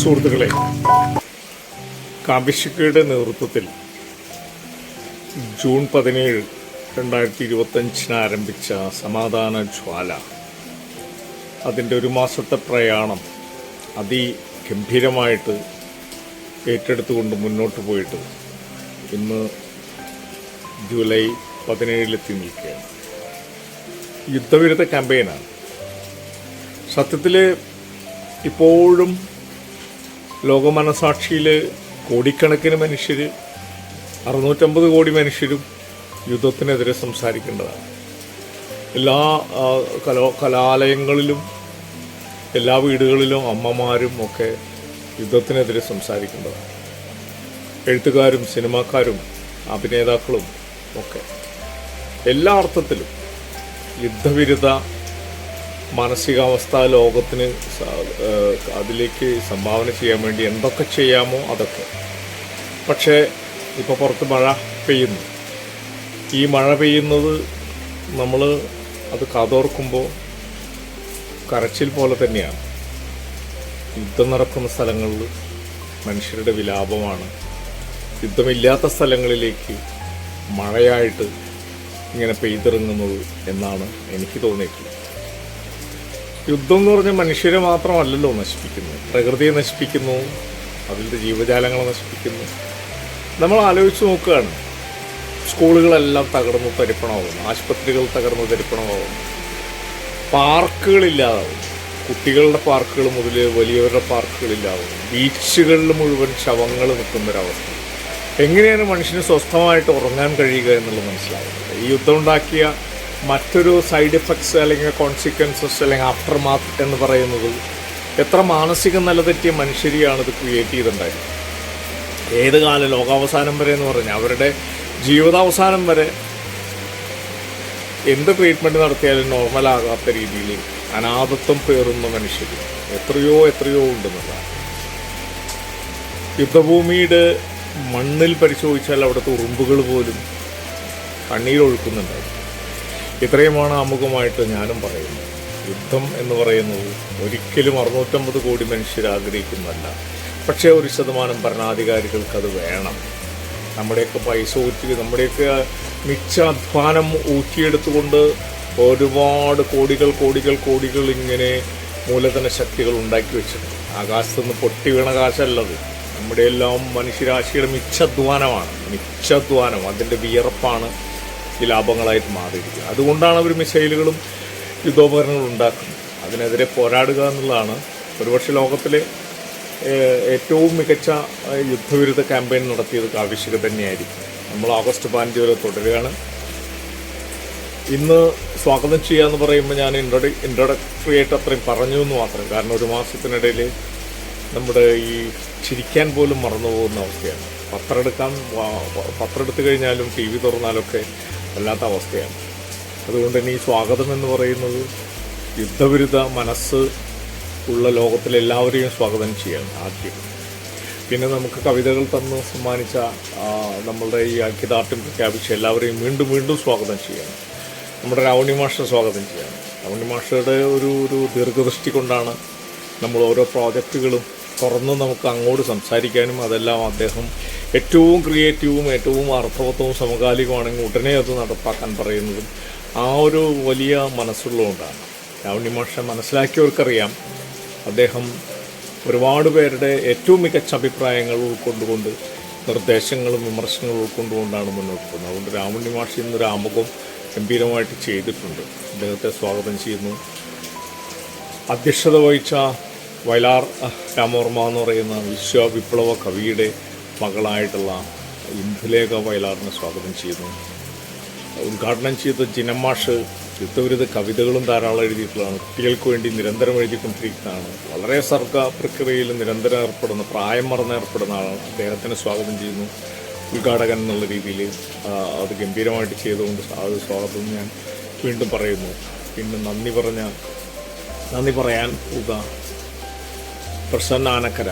സുഹൃത്തുക്കളെ കാമ്പിഷിക്കയുടെ നേതൃത്വത്തിൽ ജൂൺ പതിനേഴ് രണ്ടായിരത്തി ഇരുപത്തഞ്ചിന് ആരംഭിച്ച സമാധാന ജ്വാല. അതിന്റെ ഒരു മാസത്തെ പ്രയാണം അതിഗംഭീരമായിട്ട് ഏറ്റെടുത്തുകൊണ്ട് മുന്നോട്ട് പോയിട്ട് ഇന്ന് ജൂലൈ പതിനേഴിലെത്തി നിൽക്കുകയാണ്. യുദ്ധവിരുദ്ധ ക്യാമ്പയിനാണ്. സത്യത്തിൽ ഇപ്പോഴും ലോകമനസാക്ഷിയിൽ കോടിക്കണക്കിന് മനുഷ്യർ അറുന്നൂറ്റമ്പത് കോടി മനുഷ്യരും യുദ്ധത്തിനെതിരെ സംസാരിക്കേണ്ടതാണ്. എല്ലാ കലോ കലാലയങ്ങളിലും എല്ലാ വീടുകളിലും അമ്മമാരും ഒക്കെ യുദ്ധത്തിനെതിരെ സംസാരിക്കേണ്ടതാണ്. എഴുത്തുകാരും സിനിമാക്കാരും അഭിനേതാക്കളും ഒക്കെ എല്ലാ അർത്ഥത്തിലും യുദ്ധവിരുദ്ധ മാനസികാവസ്ഥ ലോകത്തിന് അതിലേക്ക് സംഭാവന ചെയ്യാൻ വേണ്ടി എന്തൊക്കെ ചെയ്യാമോ അതൊക്കെ. പക്ഷേ ഇപ്പോൾ പുറത്ത് മഴ പെയ്യുന്നു. ഈ മഴ പെയ്യുന്നത് നമ്മൾ അത് കാതോർക്കുമ്പോൾ കരച്ചിൽ പോലെ തന്നെയാണ്. യുദ്ധം നടക്കുന്ന സ്ഥലങ്ങളിൽ മനുഷ്യരുടെ വിലാപമാണ്. യുദ്ധമില്ലാത്ത സ്ഥലങ്ങളിലേക്ക് മഴയായിട്ട് ഇങ്ങനെ പെയ്തിറങ്ങുന്നത് എന്നാണ് എനിക്ക് തോന്നിയിട്ടുള്ളത്. യുദ്ധം എന്ന് പറഞ്ഞാൽ മനുഷ്യരെ മാത്രമല്ലല്ലോ നശിപ്പിക്കുന്നു പ്രകൃതിയെ നശിപ്പിക്കുന്നു അതിന്റെ ജീവജാലങ്ങളെ നശിപ്പിക്കുന്നു. നമ്മൾ ആലോചിച്ച് നോക്കുകയാണ്. സ്കൂളുകളെല്ലാം തകർന്നു തരിപ്പണമാകുന്നു ആശുപത്രികൾ തകർന്നു തരിപ്പണമാകുന്നു പാർക്കുകളില്ലാതാവും. കുട്ടികളുടെ പാർക്കുകൾ മുതൽ വലിയവരുടെ പാർക്കുകളില്ലാതാവും. ബീച്ചുകളിൽ മുഴുവൻ ശവങ്ങൾ നിൽക്കുന്നൊരവസ്ഥ. എങ്ങനെയാണ് മനുഷ്യന് സ്വസ്ഥമായിട്ട് ഉറങ്ങാൻ കഴിയുക എന്നുള്ളത് മനസ്സിലാവുന്നത്? ഈ യുദ്ധം ഉണ്ടാക്കിയ മറ്റൊരു സൈഡ് എഫക്ട്സ് അല്ലെങ്കിൽ കോൺസിക്വൻസസ് അല്ലെങ്കിൽ ആഫ്റ്റർ മാത്ത് എന്ന് പറയുന്നത് എത്ര മാനസിക നിലതെറ്റിയ മനുഷ്യരെയാണ് ഇത് ക്രിയേറ്റ് ചെയ്തിട്ടുണ്ടായത്? ഏത് കാലം? ലോകാവസാനം വരെ എന്ന് പറഞ്ഞാൽ അവരുടെ ജീവിതാവസാനം വരെ എന്ത് ട്രീറ്റ്മെന്റ് നടത്തിയാലും നോർമലാകാത്ത രീതിയിൽ അനാഥത്വം പേറുന്ന മനുഷ്യർ എത്രയോ എത്രയോ ഉണ്ടെന്നുള്ളതാണ്. യുദ്ധഭൂമിയുടെ മണ്ണിൽ പരിശോധിച്ചാൽ അവിടുത്തെ ഉറുമ്പുകൾ പോലും കണ്ണീരൊഴുക്കുന്നുണ്ടായിരുന്നു ഇത്രയുമാണ് ആമുഖമായിട്ട് ഞാനും പറയുന്നത്. യുദ്ധം എന്ന് പറയുന്നത് ഒരിക്കലും അറുന്നൂറ്റമ്പത് കോടി മനുഷ്യർ ആഗ്രഹിക്കുന്നതല്ല. പക്ഷേ ഒരു ശതമാനം ഭരണാധികാരികൾക്ക് അത് വേണം. നമ്മുടെയൊക്കെ പൈസ ഊറ്റി നമ്മുടെയൊക്കെ മിച്ച അധ്വാനം ഊറ്റിയെടുത്തുകൊണ്ട് ഒരുപാട് കോടികൾ കോടികൾ കോടികൾ ഇങ്ങനെ മൂലധന ശക്തികൾ ഉണ്ടാക്കി വെച്ചിട്ടുണ്ട്. ആകാശത്തുനിന്ന് പൊട്ടി വീണ കാശല്ലത്. നമ്മുടെ എല്ലാം മനുഷ്യരാശിയുടെ മിച്ചധ്വാനമാണ്. മിച്ചധ്വാനം അതിന്റെ വിയർപ്പാണ് ഈ ലാഭങ്ങളായിട്ട് മാറിയിരിക്കുന്നത് അതുകൊണ്ടാണ് അവർ മിസൈലുകളും യുദ്ധോപകരണങ്ങളും ഉണ്ടാക്കുന്നത്. അതിനെതിരെ പോരാടുക എന്നുള്ളതാണ് ഒരുപക്ഷെ ലോകത്തിലെ ഏറ്റവും മികച്ച യുദ്ധവിരുദ്ധ ക്യാമ്പയിൻ നടത്തിയത് ആവശ്യകത തന്നെയായിരിക്കും. നമ്മൾ ഓഗസ്റ്റ് പതിനഞ്ച് വരെ തുടരുകയാണ്. ഇന്ന് സ്വാഗതം ചെയ്യുക എന്ന് പറയുമ്പോൾ ഞാൻ ഇൻട്രോ ഇൻട്രൊഡക്ടറി ആയിട്ട് അത്രയും പറഞ്ഞു എന്ന് മാത്രം. കാരണം ഒരു മാസത്തിനിടയിൽ നമ്മുടെ ഈ ചിരിക്കാൻ പോലും മറന്നു പോകുന്ന അവസ്ഥയാണ്. പത്രം എടുക്കാൻ പത്രം എടുത്തു കഴിഞ്ഞാലും ടി വി തുറന്നാലൊക്കെ വല്ലാത്ത അവസ്ഥയാണ്. അതുകൊണ്ട് തന്നെ ഈ സ്വാഗതം എന്ന് പറയുന്നത് യുദ്ധവിരുദ്ധ മനസ്സ് ഉള്ള ലോകത്തിലെ എല്ലാവരെയും സ്വാഗതം ചെയ്യണം ആദ്യം. പിന്നെ നമുക്ക് കവിതകൾ തന്ന് സമ്മാനിച്ച നമ്മളുടെ ഈ ഐക്യദാർഢ്യം പ്രഖ്യാപിച്ച എല്ലാവരെയും വീണ്ടും വീണ്ടും സ്വാഗതം ചെയ്യണം. നമ്മുടെ രാവണി മാഷ സ്വാഗതം ചെയ്യണം. രാവണി മാഷയുടെ ഒരു ഒരു ദീർഘദൃഷ്ടി കൊണ്ടാണ് നമ്മൾ ഓരോ പ്രോജക്റ്റുകളും തുറന്ന് നമുക്ക് അങ്ങോട്ട് സംസാരിക്കാനും അതെല്ലാം അദ്ദേഹം ഏറ്റവും ക്രിയേറ്റീവും ഏറ്റവും അർത്ഥവത്വവും സമകാലികമാണെങ്കിൽ ഉടനെ അത് നടപ്പാക്കാൻ പറയുന്നതും ആ ഒരു വലിയ മനസ്സുള്ളതുകൊണ്ടാണ്. രാവണി മാഷ മനസ്സിലാക്കിയവർക്കറിയാം അദ്ദേഹം ഒരുപാട് പേരുടെ ഏറ്റവും മികച്ച അഭിപ്രായങ്ങൾ ഉൾക്കൊണ്ടുകൊണ്ട് നിർദ്ദേശങ്ങളും വിമർശനങ്ങളും ഉൾക്കൊണ്ടുകൊണ്ടാണ് മുന്നോട്ട് പോകുന്നത്. അതുകൊണ്ട് രാമുണ്ണി മാഷി ഇന്നൊരു ആമുഖം ഗംഭീരമായിട്ട് ചെയ്തിട്ടുണ്ട്. അദ്ദേഹത്തെ സ്വാഗതം ചെയ്യുന്നു. അധ്യക്ഷത വഹിച്ച വയലാർ രാമവർമ്മ എന്ന് പറയുന്ന വിശ്വവിപ്ലവ കവിയുടെ മകളായിട്ടുള്ള ഇന്ദുലേഖ വയലാറിനെ സ്വാഗതം ചെയ്യുന്നു. ഉദ്ഘാടനം ചെയ്ത ജിനമാഷ് യുദ്ധവിരുദ്ധ കവിതകളും ധാരാളം എഴുതിയിട്ടുള്ളതാണ്. കുട്ടികൾക്ക് വേണ്ടി നിരന്തരം എഴുതിക്കൊണ്ടിരിക്കുന്നതാണ്. വളരെ സർഗ പ്രക്രിയയിൽ നിരന്തരം ഏർപ്പെടുന്ന പ്രായം മറന്ന് ഏർപ്പെടുന്ന ആളാണ്. അദ്ദേഹത്തിനെ സ്വാഗതം ചെയ്യുന്നു. ഉദ്ഘാടകൻ എന്നുള്ള രീതിയിൽ അത് ഗംഭീരമായിട്ട് ചെയ്തുകൊണ്ട് അത് സ്വാഗതം ഞാൻ വീണ്ടും പറയുന്നു. പിന്നെ നന്ദി പറഞ്ഞ നന്ദി പറയാൻ പോക പ്രസന്ന ആനക്കര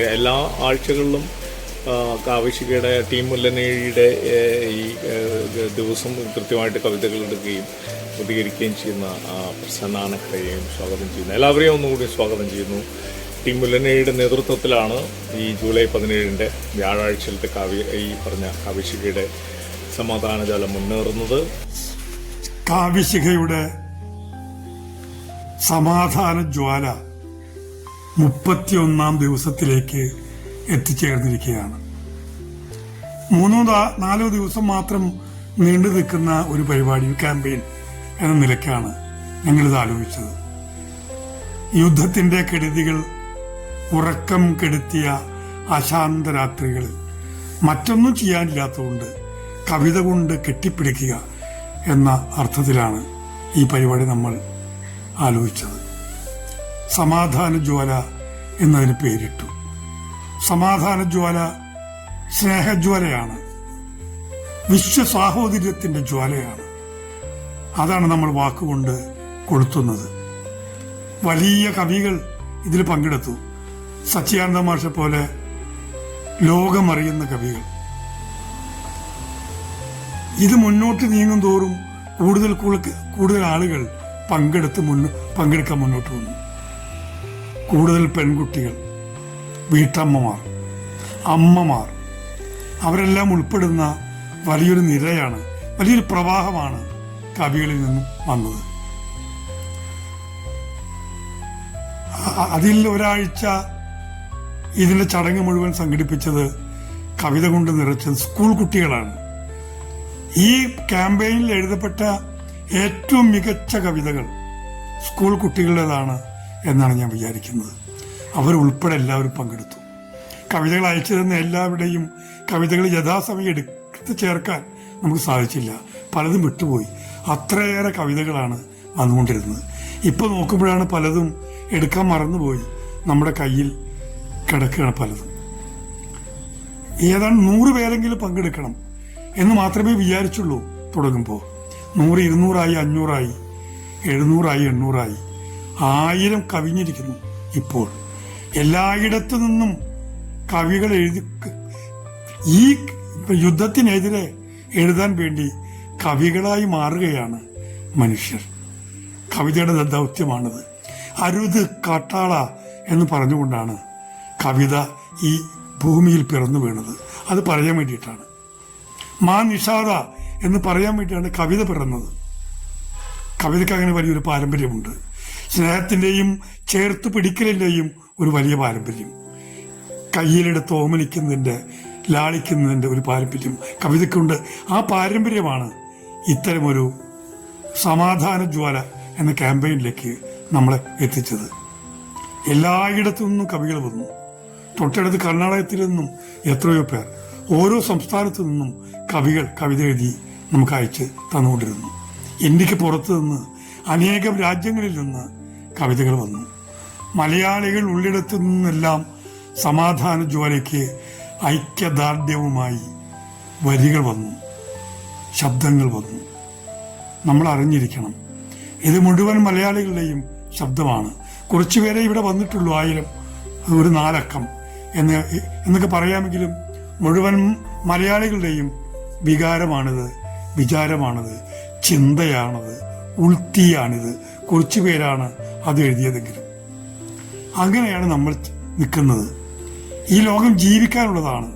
എല്ലാ ആഴ്ചകളിലും കാവശികയുടെ ടി. മുല്ലനേഴിയുടെ ഈ ദിവസം കൃത്യമായിട്ട് കവിതകൾ എടുക്കുകയും പ്രതികരിക്കുകയും ചെയ്യുന്ന ആ, പ്രസന്ന ആനക്കരയെയും സ്വാഗതം ചെയ്യുന്നു. എല്ലാവരെയും ഒന്നുകൂടി സ്വാഗതം ചെയ്യുന്നു. ടീം. മുല്ലനേഴിയുടെ നേതൃത്വത്തിലാണ് ഈ ജൂലൈ പതിനേഴിന്റെ വ്യാഴാഴ്ചയിലത്തെ കാവ്യ ഈ പറഞ്ഞ കാവ്യശികയുടെ സമാധാനജാലം മുന്നേറുന്നത്. കാവ്യശിഖയുടെ സമാധാന ജ്വാല മുപ്പത്തിയൊന്നാം ദിവസത്തിലേക്ക് എത്തിച്ചേർന്നിരിക്കുകയാണ്. മൂന്നോ നാലോ ദിവസം മാത്രം നീണ്ടു നിൽക്കുന്ന ഒരു പരിപാടി ക്യാമ്പയിൻ എന്ന നിലയ്ക്കാണ് ഞങ്ങളിത് ആലോചിച്ചത്. യുദ്ധത്തിന്റെ കെടുതികൾ ഉറക്കം കെടുത്തിയ അശാന്ത രാത്രികൾ മറ്റൊന്നും ചെയ്യാനില്ലാത്തതുകൊണ്ട് കവിത കൊണ്ട് കെട്ടിപ്പിടിക്കുക എന്ന അർത്ഥത്തിലാണ് ഈ പരിപാടി നമ്മൾ ആലോചിച്ചത്. സമാധാന ജ്വാല എന്നതിന് പേരിട്ടു. സമാധാന ജ്വാല സ്നേഹജ്വാലയാണ്. വിശ്വസാഹോദര്യത്തിന്റെ ജ്വാലയാണ്. അതാണ് നമ്മൾ വാക്കുകൊണ്ട് കൊളുത്തുന്നത്. വലിയ കവികൾ ഇതിൽ പങ്കെടുത്തു. സച്ചിയാനന്ദ മാഷെ പോലെ ലോകമറിയുന്ന കവികൾ. ഇത് മുന്നോട്ട് നീങ്ങും തോറും കൂടുതൽ കൂടുതൽ ആളുകൾ പങ്കെടുത്ത് മുന്നോ പങ്കെടുക്കാൻ മുന്നോട്ട് വന്നു. കൂടുതൽ പെൺകുട്ടികൾ വീട്ടമ്മമാർ അമ്മമാർ അവരെല്ലാം ഉൾപ്പെടുന്ന വലിയൊരു നിരയാണ് വലിയൊരു പ്രവാഹമാണ് കവികളിൽ നിന്നും വന്നത്. അതിൽ ഒരാഴ്ച ഇതിന്റെ ചടങ്ങ് മുഴുവൻ സംഘടിപ്പിച്ചത് കവിത കൊണ്ട് നിറച്ചത് സ്കൂൾ കുട്ടികളാണ്. ഈ ക്യാമ്പയിനിൽ എഴുതപ്പെട്ട ഏറ്റവും മികച്ച കവിതകൾ സ്കൂൾ കുട്ടികളുടേതാണ്. എന്നാണ് ഞാൻ വിചാരിക്കുന്നത്. അവർ ഉൾപ്പെടെ എല്ലാവരും പങ്കെടുത്തു. കവിതകൾ അയച്ചു തന്ന എല്ലാവരുടെയും കവിതകൾ യഥാസമയം എടുത്ത് ചേർക്കാൻ നമുക്ക് സാധിച്ചില്ല. പലതും വിട്ടുപോയി. അത്രയേറെ കവിതകളാണ് വന്നുകൊണ്ടിരുന്നത്. ഇപ്പോൾ നോക്കുമ്പോഴാണ് പലതും എടുക്കാൻ മറന്നുപോയി. നമ്മുടെ കയ്യിൽ കിടക്കുകയാണ് പലതും. ഏതാണ്ട് നൂറ് പേരെങ്കിലും പങ്കെടുക്കണം എന്ന് മാത്രമേ വിചാരിച്ചുള്ളൂ തുടങ്ങുമ്പോൾ. നൂറ് ഇരുന്നൂറായി അഞ്ഞൂറായി എഴുന്നൂറായി എണ്ണൂറായി. ആയിരം കവിഞ്ഞിരിക്കുന്നു ഇപ്പോൾ. എല്ലായിടത്തു നിന്നും കവികൾ എഴുതി ഈ യുദ്ധത്തിനെതിരെ എഴുതാൻ വേണ്ടി കവികളായി മാറുകയാണ് മനുഷ്യർ. കവിതയുടെ ദൗത്യമാണിത്. അരുത് കാട്ടാള എന്ന് പറഞ്ഞുകൊണ്ടാണ് കവിത ഈ ഭൂമിയിൽ പിറന്നു വീണത്. അത് പറയാൻ വേണ്ടിയിട്ടാണ്. മാ നിഷാദ എന്ന് പറയാൻ വേണ്ടിയാണ് കവിത പിറന്നത്. കവിതയ്ക്ക് അങ്ങനെ വലിയൊരു പാരമ്പര്യമുണ്ട്. സ്നേഹത്തിന്റെയും ചേർത്ത് പിടിക്കലിന്റെയും ഒരു വലിയ പാരമ്പര്യം. കയ്യിലെടുത്ത് ഓമനിക്കുന്നതിന്റെ ലാളിക്കുന്നതിന്റെ ഒരു പാരമ്പര്യം. കവിതയ്ക്കുണ്ട്. ആ പാരമ്പര്യമാണ് ഇത്തരമൊരു സമാധാന ജ്വാല എന്ന ക്യാമ്പയിനിലേക്ക് നമ്മളെ എത്തിച്ചത്. എല്ലായിടത്തു നിന്നും കവികൾ വന്നു. തൊട്ടടുത്ത് കർണാടകത്തിൽ നിന്നും എത്രയോ പേർ. ഓരോ സംസ്ഥാനത്തു നിന്നും കവികൾ കവിത എഴുതി നമുക്ക് അയച്ച് തന്നുകൊണ്ടിരുന്നു. ഇന്ത്യയ്ക്ക് പുറത്തു നിന്ന് അനേകം രാജ്യങ്ങളിൽ നിന്ന് കവിതകൾ വന്നു. മലയാളികൾ ഉള്ളിടത്തു നിന്നെല്ലാം സമാധാന ജ്വാലയ്ക്ക് ഐക്യദാർഢ്യവുമായി വരികൾ വന്നു ശബ്ദങ്ങൾ വന്നു. നമ്മൾ അറിഞ്ഞിരിക്കണം ഇത് മുഴുവൻ മലയാളികളുടെയും ശബ്ദമാണ്. കുറച്ചുപേരെ ഇവിടെ വന്നിട്ടുള്ളൂ ആയിരം ഒരു നാലക്കം എന്ന് എന്നൊക്കെ പറയാമെങ്കിലും മുഴുവൻ മലയാളികളുടെയും വികാരമാണിത് വിചാരമാണിത് ചിന്തയാണത് ഉൾത്തിയാണിത്. കുറച്ചുപേരാണ് അത് എഴുതിയതെങ്കിൽ. അങ്ങനെയാണ് നമ്മൾ നിൽക്കുന്നത്. ഈ ലോകം ജീവിക്കാനുള്ളതാണ്.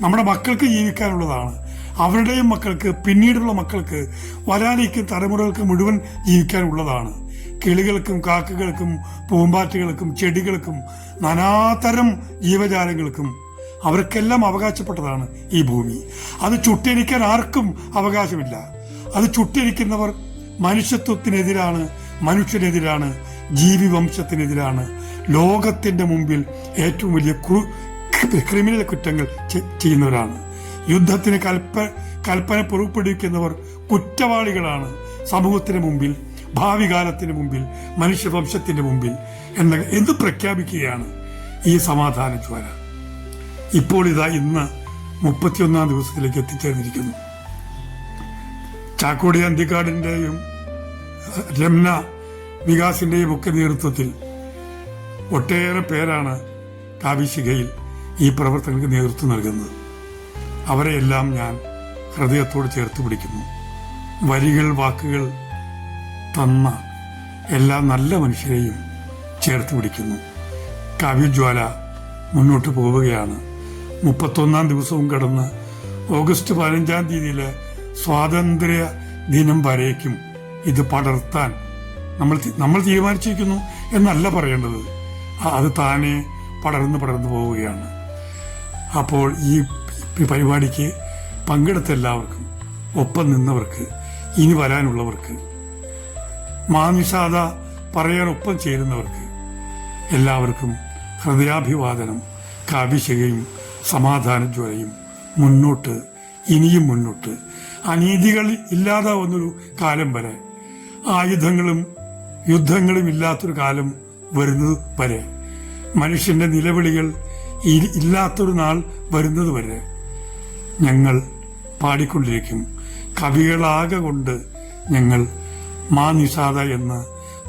നമ്മുടെ മക്കൾക്ക് ജീവിക്കാനുള്ളതാണ്. അവരുടെയും മക്കൾക്ക് പിന്നീടുള്ള മക്കൾക്ക് വരാനിരിക്കുന്ന തലമുറകൾക്ക് മുഴുവൻ ജീവിക്കാനുള്ളതാണ്. കിളികൾക്കും കാക്കകൾക്കും പൂമ്പാറ്റകൾക്കും ചെടികൾക്കും നാനാതരം ജീവജാലങ്ങൾക്കും അവർക്കെല്ലാം അവകാശപ്പെട്ടതാണ് ഈ ഭൂമി. അത് ചുട്ടിരിക്കാൻ ആർക്കും അവകാശമില്ല. അത് ചുട്ടിരിക്കുന്നവർ മനുഷ്യത്വത്തിനെതിരാണ് മനുഷ്യനെതിരാണ് ജീവിവംശത്തിനെതിരാണ്. ലോകത്തിന്റെ മുമ്പിൽ ഏറ്റവും വലിയ ക്രൂ ക്രിമിനൽ കുറ്റങ്ങൾ ചെയ്യുന്നവരാണ്. യുദ്ധത്തിന് കൽപ്പ കൽപ്പന പുറപ്പെടുവിക്കുന്നവർ കുറ്റവാളികളാണ്. സമൂഹത്തിന് മുമ്പിൽ ഭാവി കാലത്തിന് മുമ്പിൽ മനുഷ്യവംശത്തിന്റെ മുമ്പിൽ എന്ന എന്ത് പ്രഖ്യാപിക്കുകയാണ് ഈ സമാധാന ജ്വാല. ഇപ്പോൾ ഇതാ ഇന്ന് മുപ്പത്തിയൊന്നാം ദിവസത്തിലേക്ക് എത്തിച്ചേർന്നിരിക്കുന്നു. ചാക്കോടി അന്തിക്കാടിന്റെയും രംന വികാസിന്റെയും ഒക്കെ നേതൃത്വത്തിൽ ഒട്ടേറെ പേരാണ് കാവിശികയിൽ ഈ പ്രവർത്തനങ്ങൾക്ക് നേതൃത്വം നൽകുന്നത്. അവരെയെല്ലാം ഞാൻ ഹൃദയത്തോട് ചേർത്ത് പിടിക്കുന്നു. വരികൾ വാക്കുകൾ തന്ന എല്ലാ നല്ല മനുഷ്യരെയും ചേർത്ത് പിടിക്കുന്നു. കാവ്യജ്വാല മുന്നോട്ട് പോവുകയാണ്. മുപ്പത്തൊന്നാം ദിവസവും കടന്ന് ഓഗസ്റ്റ് പതിനഞ്ചാം തീയതിയിലെ സ്വാതന്ത്ര്യ ദിനം വരേക്കും ഇത് പടർത്താൻ നമ്മൾ നമ്മൾ തീരുമാനിച്ചിരിക്കുന്നു എന്നല്ല പറയേണ്ടത്. അത് താനെ പടർന്ന് പടർന്നു പോവുകയാണ്. അപ്പോൾ ഈ പരിപാടിക്ക് പങ്കെടുത്ത എല്ലാവർക്കും ഒപ്പം നിന്നവർക്ക് ഇനി വരാനുള്ളവർക്ക് മാനുഷാത പറയാൻ ഒപ്പം ചേരുന്നവർക്ക് എല്ലാവർക്കും ഹൃദയാഭിവാദനം കാവ്യശകയും സമാധാനജ്വലയും മുന്നോട്ട് ഇനിയും മുന്നോട്ട്. അനീതികൾ ഇല്ലാതാവുന്നൊരു കാലം വരെ ആയുധങ്ങളും യുദ്ധങ്ങളും ഇല്ലാത്തൊരു കാലം വരുന്നത് വരെ. മനുഷ്യന്റെ നിലവിളികൾ ഇല്ലാത്തൊരു നാൾ വരുന്നത് വരെ ഞങ്ങൾ പാടിക്കൊണ്ടിരിക്കും. കവികളാകെ കൊണ്ട് ഞങ്ങൾ മാ നിഷാദ എന്ന്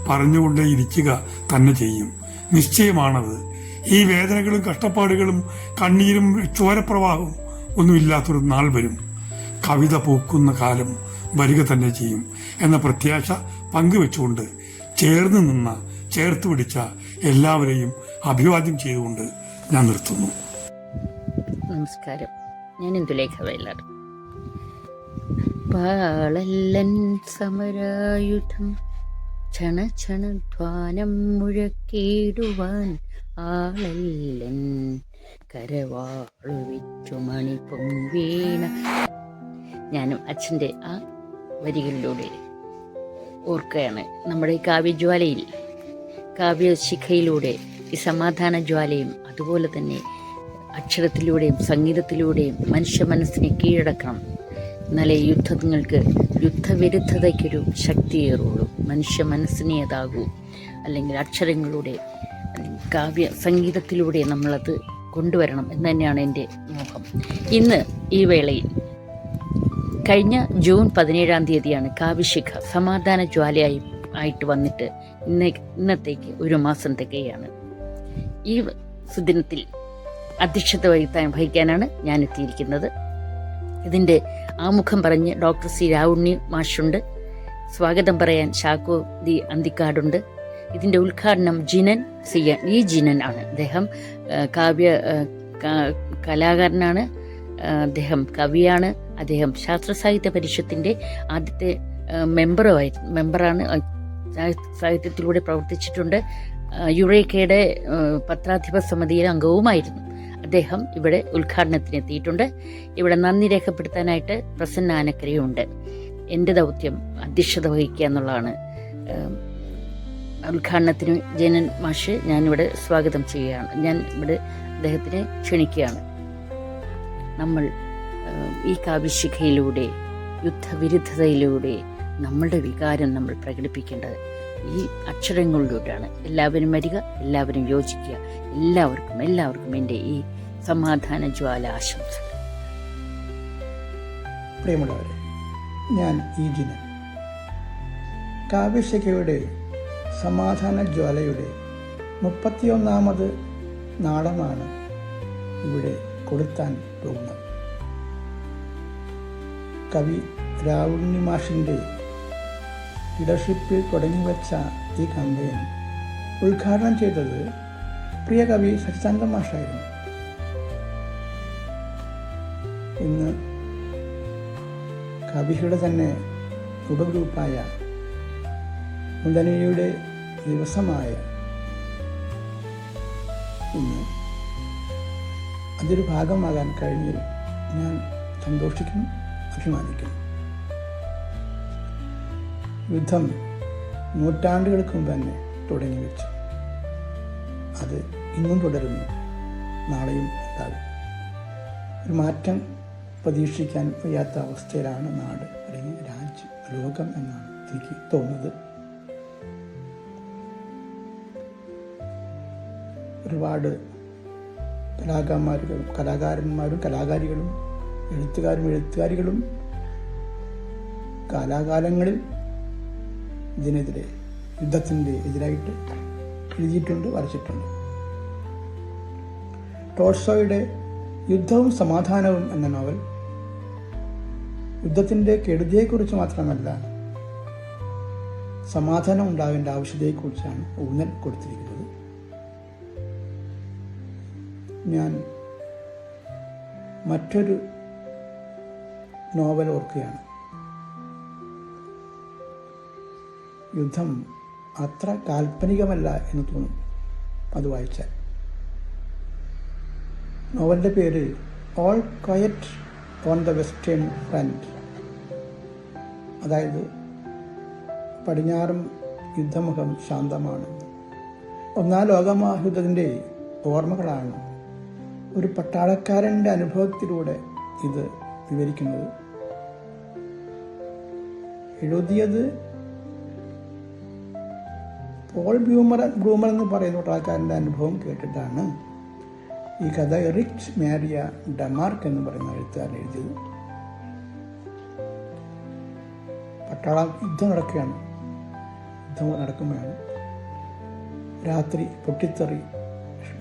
പറഞ്ഞുകൊണ്ടേ ഇരിക്കുക തന്നെ ചെയ്യും. നിശ്ചയമാണത്. ഈ വേദനകളും കഷ്ടപ്പാടുകളും കണ്ണീരും ചോരപ്രവാഹവും ഒന്നുമില്ലാത്തൊരു നാൾ വരും. കവിത പൂക്കുന്ന കാലം വരിക തന്നെ ചെയ്യും. എന്ന പ്രത്യാശ പങ്കുവെച്ചുകൊണ്ട് ചേർന്ന് നിന്ന ചേർത്ത് പിടിച്ച എല്ലാവരെയും അഭിവാദ്യം ചെയ്തുകൊണ്ട് ഞാൻ നിർത്തുന്നു. നമസ്കാരം. ഞാൻ ഇന്ദുലേഖ വയലാർ. പാളല്ലൻ സമരായുധം ക്ഷണ മുഴക്കിയിടുവാൻ ആളല്ലൻ കരവാളുവിച്ചു മണി പൊൻവീണ ഞാനും അച്ഛന്റെ ആ വരികളിലൂടെ ഓർക്കുകയാണ്. നമ്മുടെ ഈ കാവ്യജ്വാലയിൽ കാവ്യശിഖയിലൂടെ ഈ സമാധാന ജ്വാലയും അതുപോലെ തന്നെ അക്ഷരത്തിലൂടെയും സംഗീതത്തിലൂടെയും മനുഷ്യ മനസ്സിനെ കീഴടക്കണം. എന്നാലേ യുദ്ധങ്ങൾക്ക് യുദ്ധവിരുദ്ധതയ്ക്കൊരു ശക്തിയേറുള്ളൂ. മനുഷ്യ മനസ്സിനെ അതാകൂ. അല്ലെങ്കിൽ അക്ഷരങ്ങളുടെ കാവ്യ സംഗീതത്തിലൂടെ നമ്മളത് കൊണ്ടുവരണം എന്ന് തന്നെയാണ് എന്റെ മോഹം. ഇന്ന് ഈ വേളയിൽ കഴിഞ്ഞ ജൂൺ പതിനേഴാം തീയതിയാണ് കാവിശിഖ സമാധാന ജ്വാലയായി ആയിട്ട് വന്നിട്ട് ഇന്ന ഇന്നത്തേക്ക് ഒരു മാസം തികയാണ്. ഈ സുദിനത്തിൽ അധ്യക്ഷത വഹിക്കാൻ വഹിക്കാനാണ് ഞാൻ എത്തിയിരിക്കുന്നത്. ഇതിന്റെ ആമുഖം പറഞ്ഞ് ഡോക്ടർ സി രാവുണ്ണി മാഷുണ്ട്. സ്വാഗതം പറയാൻ ഷാക്കോ ദി അന്തിക്കാടുണ്ട്. ഇതിന്റെ ഉദ്ഘാടനം ജിനൻ സിയ ഈ ജിനൻ ആണ്. അദ്ദേഹം കാവ്യ കലാകാരനാണ്. അദ്ദേഹം കവിയാണ്. അദ്ദേഹം ശാസ്ത്ര സാഹിത്യ പരിഷത്തിന്റെ ആദ്യത്തെ മെമ്പറോ മെമ്പറുമായി മെമ്പറാണ് സാഹിത്യത്തിലൂടെ പ്രവർത്തിച്ചിട്ടുണ്ട്. യുറേക്കയുടെ പത്രാധിപ സമിതിയിലെ അംഗവുമായിരുന്നു. അദ്ദേഹം ഇവിടെ ഉദ്ഘാടനത്തിന് എത്തിയിട്ടുണ്ട് ഇവിടെ നന്ദി രേഖപ്പെടുത്താനായിട്ട് പ്രസന്ന ആനക്കരയുണ്ട്. എന്റെ ദൗത്യം അധ്യക്ഷത വഹിക്കുക എന്നുള്ളതാണ്. ഉദ്ഘാടനത്തിന് ജനൻ മാഷ് ഞാനിവിടെ സ്വാഗതം ചെയ്യുകയാണ്. ഞാൻ ഇവിടെ അദ്ദേഹത്തിനെ ക്ഷണിക്കുകയാണ്. നമ്മൾ ഈ കാവ്യശിഖയിലൂടെ യുദ്ധവിരുദ്ധതയിലൂടെ നമ്മളുടെ വികാരം നമ്മൾ പ്രകടിപ്പിക്കേണ്ടത് ഈ അക്ഷരങ്ങളിലൂടെയാണ്. എല്ലാവരും വരിക എല്ലാവരും യോജിക്കുക. എല്ലാവർക്കും എല്ലാവർക്കും എന്റെ ഈ സമാധാന ജ്വാല ആശംസകൾ. പ്രിയമുള്ളവരെ ഞാൻ ഈ ദിനം കാവ്യശിഖയുടെ സമാധാന ജ്വാലയുടെ മുപ്പത്തിയൊന്നാമത് നാടമാണ് ഇവിടെ കൊടുത്താൻ പോകുന്നത്. കവി രാവുണ്ണി മാഷിന്റെ ലീഡർഷിപ്പിൽ തുടങ്ങിവെച്ച ഈ കമ്പയിൻ ഉദ്ഘാടനം ചെയ്തത് പ്രിയ കവി സച്ചിദാനന്ദ മാഷായിരുന്നു. ഇന്ന് കവിയുടെ തന്നെ ഉപഗ്രൂപ്പായ മുതനയുടെ ദിവസമായ ഇന്ന് അതൊരു ഭാഗമാകാൻ കഴിഞ്ഞതിൽ ഞാൻ സന്തോഷിക്കുന്നു. അഭിമാനിക്കുന്നു. യുദ്ധം നൂറ്റാണ്ടുകൾക്ക് മുമ്പ് തന്നെ തുടങ്ങി വെച്ചു. അത് ഇന്നും തുടരുന്നു. നാളെയും ഉണ്ടാകും. ഒരു മാറ്റം പ്രതീക്ഷിക്കാൻ വയ്യാത്ത അവസ്ഥയിലാണ് നാട് അല്ലെങ്കിൽ രാജ്യം ലോകം എന്നാണ് എനിക്ക് തോന്നുന്നത്. ഒരുപാട് കലാകാരന്മാരും കലാകാരന്മാരും കലാകാരികളും എഴുത്തുകാരും എഴുത്തുകാരികളും കാലാകാലങ്ങളിൽ ഇതിനെതിരെ യുദ്ധത്തിന്റെ എതിരായിട്ട് എഴുതിയിട്ടുണ്ട് വരച്ചിട്ടുണ്ട്. ടോൾസോയുടെ യുദ്ധവും സമാധാനവും എന്ന നോവൽ യുദ്ധത്തിന്റെ കെടുതിയെക്കുറിച്ച് മാത്രമല്ല സമാധാനം ഉണ്ടാവേണ്ട ആവശ്യത്തെക്കുറിച്ചാണ് ഊന്നൽ കൊടുത്തിരിക്കുന്നത്. ഞാൻ മറ്റൊരു നോവൽ ഓർക്കുകയാണ്. യുദ്ധം അത്ര കാൽപ്പനികമല്ല എന്ന് തോന്നും അത് വായിച്ചാൽ. നോവലിന്റെ പേര് all quiet on the western front അതായത് പടിഞ്ഞാറും യുദ്ധമുഖം ശാന്തമാണ്. ഒന്നാം ലോകമഹായുദ്ധത്തിന്റെ ഓർമ്മകളാണ്. ഒരു പട്ടാളക്കാരന്റെ അനുഭവത്തിലൂടെ ഇത് വിവരിക്കുന്നത്. എഴുതിയത് പോൾ ബ്യൂമർ ബ്രൂമർ എന്ന് പറയുന്ന ഒരാൾക്കാരന്റെ അനുഭവം കേട്ടിട്ടാണ് ഈ കഥ റിച്ച് മാരിയ ഡമാർക്ക് എന്ന് പറയുന്ന എഴുത്തുകാരൻ എഴുതിയത്. പട്ടാള യുദ്ധം നടക്കുകയാണ്. യുദ്ധം നടക്കുമ്പോഴാണ് രാത്രി പൊട്ടിത്തെറി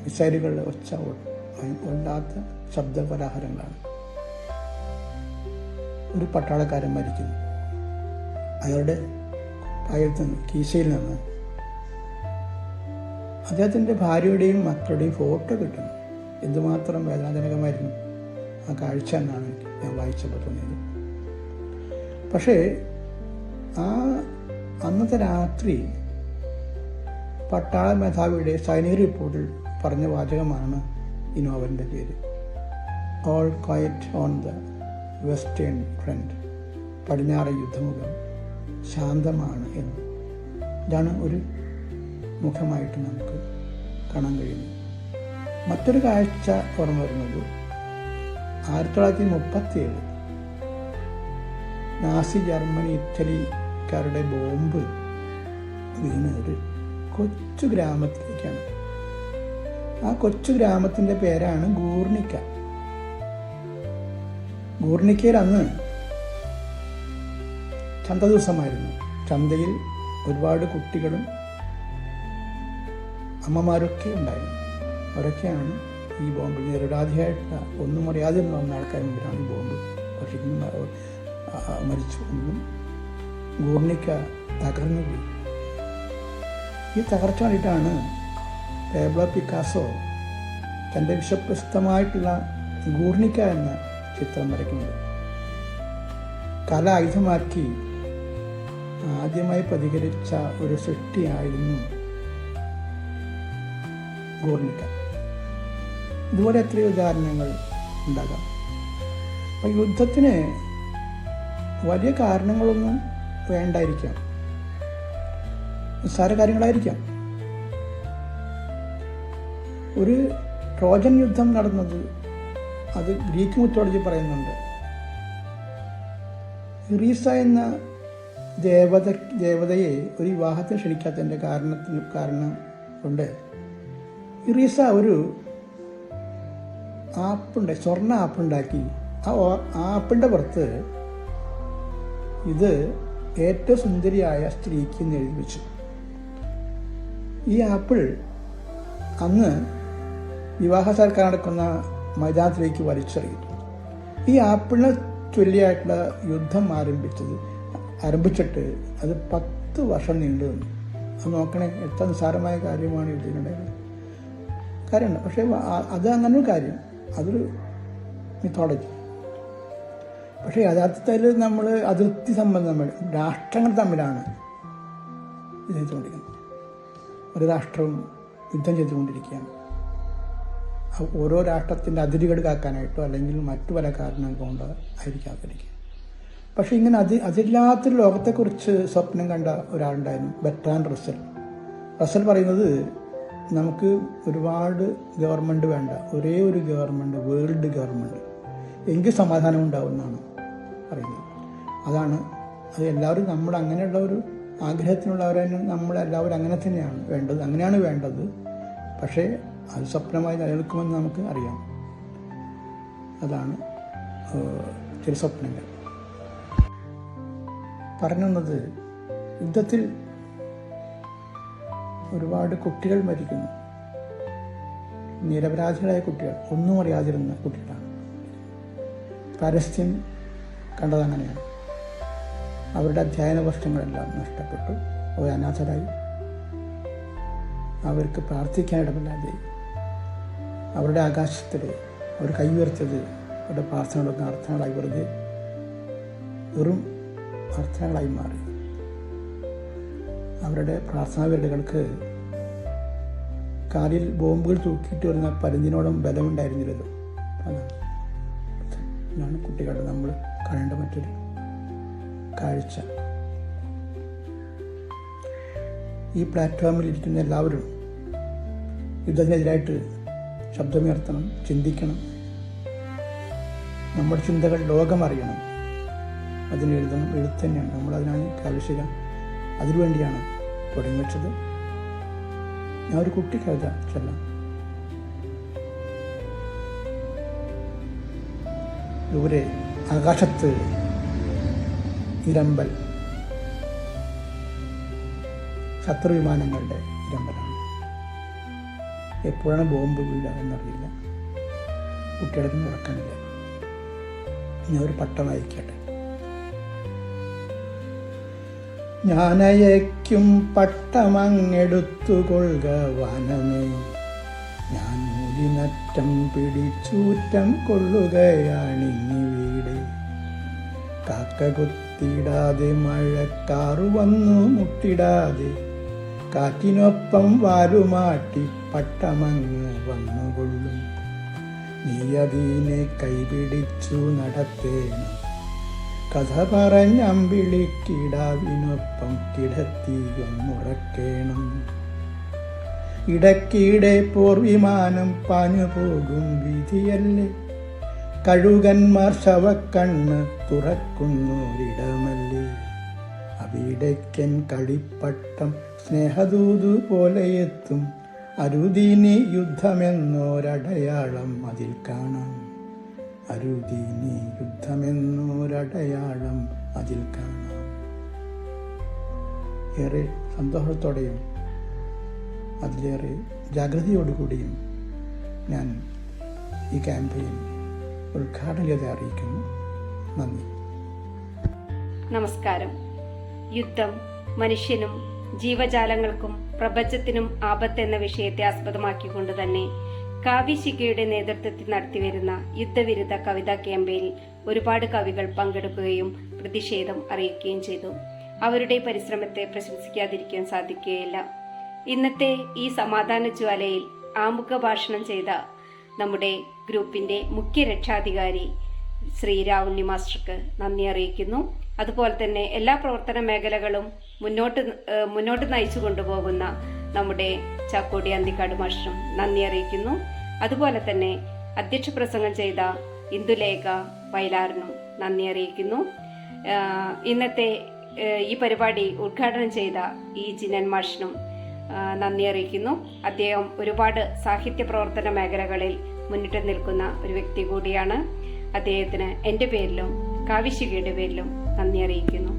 മിസൈലുകളുടെ ഒച്ച വല്ലാത്ത ശബ്ദപരാഹരങ്ങളാണ് ഒരു പട്ടാളക്കാരൻ മരിക്കുന്നു. അയാളുടെ പായത്തിൽ നിന്ന് കീശയിൽ നിന്ന്. അദ്ദേഹത്തിന്റെ ഭാര്യയുടെയും മക്കളുടെയും ഫോട്ടോ കിട്ടുന്നു. എന്തുമാത്രം വേദനാജനകമായിരുന്നു ആ കാഴ്ച എന്നാണ് ഞാൻ വായിച്ചപ്പോൾ തോന്നിയത്. പക്ഷേ ആ അന്നത്തെ രാത്രി പട്ടാള മേധാവിയുടെ സൈനിക റിപ്പോർട്ടിൽ പറഞ്ഞ വാചകമാണ് ഈ നോവലിന്റെ പേര്. All quiet on the western front പടിഞ്ഞാറ് യുദ്ധമുഖം. ശാന്തമാണ് എന്ന്. ഇതാണ് ഒരു മുഖമായിട്ട് നമുക്ക് കാണാൻ കഴിയുന്നത്. മറ്റൊരു കാഴ്ച ഓർമ്മ വരുന്നത് ആയിരത്തി തൊള്ളായിരത്തി മുപ്പത്തി ഏഴ് നാസി ജർമ്മനി ഇറ്റലിക്കാരുടെ ബോംബ് വീണ് ഒരു കൊച്ചു ഗ്രാമത്തിലേക്കാണ്. ആ കൊച്ചു ഗ്രാമത്തിന്റെ പേരാണ് ഗൂർണിക്ക. ഗൂർണിക്കയിൽ അന്ന് ചന്ത ദിവസമായിരുന്നു. ചന്തയിൽ ഒരുപാട് കുട്ടികളും അമ്മമാരൊക്കെ ഉണ്ടായിരുന്നു. അവരൊക്കെയാണ് ഈ ബോംബ് നേരിടാതെയായിട്ട് ഒന്നും അറിയാതെ വന്ന ആൾക്കാർ മുമ്പിലാണ് ഈ ബോംബ് ഭക്ഷിക്കുന്ന മരിച്ചു ഒന്നും ഗൂർണിക്ക തകർന്നു പോയി. ഈ തകർച്ച കണ്ടിട്ടാണ് പേബ്ല പിക്കാസോ തന്റെ വിശ്വപ്രസിദ്ധമായിട്ടുള്ള ഗൂർണിക്ക എന്ന ചിത്രം വരയ്ക്കുന്നത്. കല ആയുധമാക്കി ആദ്യമായി പ്രതികരിച്ച ഒരു സൃഷ്ടിയായിരുന്നു ഗോർണിക്ക. ഇതുപോലെ എത്രയോ ഉദാഹരണങ്ങൾ ഉണ്ടാകാം. അപ്പം യുദ്ധത്തിന് വലിയ കാരണങ്ങളൊന്നും വേണ്ടായിരിക്കാം. നിസ്സാര കാര്യങ്ങളായിരിക്കാം. ഒരു ട്രോജൻ യുദ്ധം നടന്നത് അത് ഗ്രീക്ക് മിത്തോളജി പറയുന്നുണ്ട്. ഇറീസ എന്ന ദേവത ദേവതയെ ഒരു വിവാഹത്തിന് ക്ഷണിക്കാത്തതിന്റെ കാരണത്തിന് കാരണം കൊണ്ട് ഇറീസ ഒരു ആപ്പുണ്ട് സ്വർണ ആപ്പുണ്ടാക്കി. ആ ആപ്പിന്റെ പുറത്ത് ഇത് ഏറ്റവും സുന്ദരിയായ സ്ത്രീക്ക് എന്ന് എഴുതി വെച്ചു. ഈ ആപ്പിൾ അന്ന് വിവാഹ സർക്കാർ നടക്കുന്ന മൈതാനത്തിലേക്ക് വലിച്ചെറിയും ഈ ആപ്പിളിനെ ചൊല്ലിയായിട്ടുള്ള യുദ്ധം ആരംഭിച്ചത് ആരംഭിച്ചിട്ട് അത് പത്ത് വർഷം നീണ്ടു നിന്നു. അത് നോക്കണേ എത്ര നിസ്സാരമായ കാര്യമാണ് യുദ്ധത്തിനുണ്ടായത് കാര്യമുണ്ട്. പക്ഷേ അത് അങ്ങനെ ഒരു കാര്യം. അതൊരു മിത്തോളജി പക്ഷേ യഥാർത്ഥത്തിൽ നമ്മൾ അതിർത്തി സംബന്ധം രാഷ്ട്രങ്ങൾ തമ്മിലാണ് ചെയ്തുകൊണ്ടിരിക്കുന്നത് ഒരു രാഷ്ട്രവും യുദ്ധം ചെയ്തുകൊണ്ടിരിക്കുകയാണ്. ഓരോ രാഷ്ട്രത്തിന്റെ അതിരുകൾ കാക്കാനായിട്ടോ അല്ലെങ്കിൽ മറ്റു പല കാരണങ്ങൾ കൊണ്ട് ആയിരിക്കാം അതിരിക്കുക പക്ഷെ ഇങ്ങനെ അതി അതില്ലാത്തൊരു ലോകത്തെക്കുറിച്ച് സ്വപ്നം കണ്ട ഒരാളുണ്ടായിരുന്നു ബെറ്റാൻ റസൽ റസൽ പറയുന്നത് നമുക്ക് ഒരുപാട് ഗവൺമെന്റ് വേണ്ട ഒരേ ഒരു ഗവൺമെന്റ് വേൾഡ് ഗവൺമെന്റ് എങ്കിൽ സമാധാനം ഉണ്ടാവും എന്നാണ് പറയുന്നത്. അതാണ് അത് എല്ലാവരും നമ്മൾ അങ്ങനെയുള്ള ഒരു ആഗ്രഹത്തിനുള്ളവരെ നമ്മളെല്ലാവരും അങ്ങനെ തന്നെയാണ് വേണ്ടത് അങ്ങനെയാണ് വേണ്ടത്. പക്ഷേ അത് സ്വപ്നമായി നിലനിൽക്കുമെന്ന് നമുക്ക് അറിയാം. അതാണ് ചില സ്വപ്നങ്ങൾ. പറഞ്ഞത് യുദ്ധത്തിൽ ഒരുപാട് കുട്ടികൾ മരിക്കുന്നു. നിരപരാധികളായ കുട്ടികൾ ഒന്നും അറിയാതിരുന്ന കുട്ടികളാണ്. പരസ്യം കണ്ടതങ്ങനെയാണ് അവരുടെ അധ്യയന വർഷങ്ങളെല്ലാം നഷ്ടപ്പെട്ടു. അവർ അനാഥരായി. അവർക്ക് പ്രാർത്ഥിക്കാൻ ഇടമില്ലാതെ അവരുടെ ആകാശത്തിൽ അവർ കൈയുയർത്തിയത് അവരുടെ പ്രാർത്ഥനകളൊക്കെ അർത്ഥങ്ങളായി വെറുതെ വെറും അർത്ഥങ്ങളായി മാറി. അവരുടെ പ്രാർത്ഥനാ വീടുകൾക്ക് കാലിൽ ബോംബുകൾ തൂക്കിയിട്ട് വരുന്ന പരുന്തിനോടും ബലമുണ്ടായിരുന്നില്ലല്ലോ. അതാണ് കുട്ടികളുടെ നമ്മൾ കാണേണ്ട മറ്റൊരു കാഴ്ച. ഈ പ്ലാറ്റ്ഫോമിൽ ഇരിക്കുന്ന എല്ലാവരും യുദ്ധത്തിനെതിരായിട്ട് ശബ്ദമുയർത്തണം ചിന്തിക്കണം. നമ്മുടെ ചിന്തകൾ ലോകമറിയണം അതിന് എഴുതണം എഴുത്ത് തന്നെയാണ്. നമ്മളതിനാണ് കാവശ്യക അതിനുവേണ്ടിയാണ് തുടങ്ങി വെച്ചത്. ഞാൻ ഒരു കുട്ടി കവിത ചൊല്ലാം. ദൂരെ ആകാശത്ത് ഇരമ്പൽ. ശത്രു വിമാനങ്ങളുടെ ഇരമ്പലാണ്. എപ്പോഴാണ് ബോംബ് വീഴുക എന്നറിയില്ല. കുട്ടികൾക്ക് ഉറക്കമില്ല ഞാൻ ഒരു പട്ടം അയക്കട്ടെ ഞാനയക്കും പട്ടമങ്ങെടുത്തുകൊള്ളുക വനമേ. ഞാൻ മൂലിനറ്റം പിടിച്ചൂറ്റം കൊള്ളുകയാണിങ്ങി വീട്. കാക്ക കുത്തിയിടാതെ മഴക്കാറു വന്നു മുട്ടിടാതെ കാറ്റിനൊപ്പം വാലുമാട്ടി പട്ടമങ്ങ് വന്നുകൊള്ളും. നീ അതിനെ കൈപിടിച്ചു നടത്തേണം. കഥ പറഞ്ഞമ്പിളിക്കിടാവിനൊപ്പം കിടത്തിയൊന്നുറക്കേണം ഇടക്കിടെ പോർവിമാനം പാഞ്ഞു പോകും വിധിയല്ലേ? കഴുകന്മാർ ശവക്കണ്ണ് തുറക്കുന്നൊരിടമല്ലേ? അവിടേക്കൻ കളിപ്പട്ടം സ്നേഹദൂതു പോലെ എത്തും. അരുതിനി യുദ്ധമെന്നോരടയാളം അതിൽ കാണാം. അരുതിനി യുദ്ധമെന്നൊരടയാളം അതിൽ കാണാം. ഏറെ സന്തോഷത്തോടെയും അതിലേറെ ജാഗ്രതയോടുകൂടിയും ഞാൻ ഈ ക്യാമ്പയിൻ ഉദ്ഘാടന ചെയ്ത് അറിയിക്കുന്നു. നന്ദി. നമസ്കാരം. യുദ്ധം മനുഷ്യനും ജീവജാലങ്ങൾക്കും പ്രപഞ്ചത്തിനും ആപത്തെന്ന വിഷയത്തെ ആസ്പദമാക്കിക്കൊണ്ട് തന്നെ കാവ്യശിഖയുടെ നേതൃത്വത്തിൽ നടത്തിവരുന്ന യുദ്ധവിരുദ്ധ കവിതാ ക്യാമ്പയിനിൽ ഒരുപാട് കവികൾ പങ്കെടുക്കുകയും പ്രതിഷേധം അറിയിക്കുകയും ചെയ്തു. അവരുടെ പരിശ്രമത്തെ പ്രശംസിക്കാതിരിക്കാൻ സാധിക്കുകയില്ല. ഇന്നത്തെ ഈ സമാധാന ജ്വാലയിൽ ആമുഖ ഭാഷണം ചെയ്ത നമ്മുടെ ഗ്രൂപ്പിന്റെ മുഖ്യ രക്ഷാധികാരി ശ്രീ രാവുണ്ണി മാസ്റ്റർക്ക് നന്ദി അറിയിക്കുന്നു. അതുപോലെ തന്നെ എല്ലാ പ്രവർത്തന മേഖലകളും മുന്നോട്ട് മുന്നോട്ട് നയിച്ചു കൊണ്ടുപോകുന്ന നമ്മുടെ ചാക്കോടി അന്തിക്കാട് മാഷും നന്ദി അറിയിക്കുന്നു. അതുപോലെ തന്നെ അധ്യക്ഷ പ്രസംഗം ചെയ്ത ഇന്ദുലേഖ വയലാറിനും നന്ദി അറിയിക്കുന്നു. ഇന്നത്തെ ഈ പരിപാടി ഉദ്ഘാടനം ചെയ്ത ഈ ജിനൻ മാഷിനും നന്ദി അറിയിക്കുന്നു. അദ്ദേഹം ഒരുപാട് സാഹിത്യ പ്രവർത്തന മേഖലകളിൽ മുന്നിട്ട് നിൽക്കുന്ന ഒരു വ്യക്തി കൂടിയാണ്. അദ്ദേഹത്തിന് എന്റെ പേരിലും കാവിശികയുടെ പേരിലും നന്ദി അറിയിക്കുന്നു.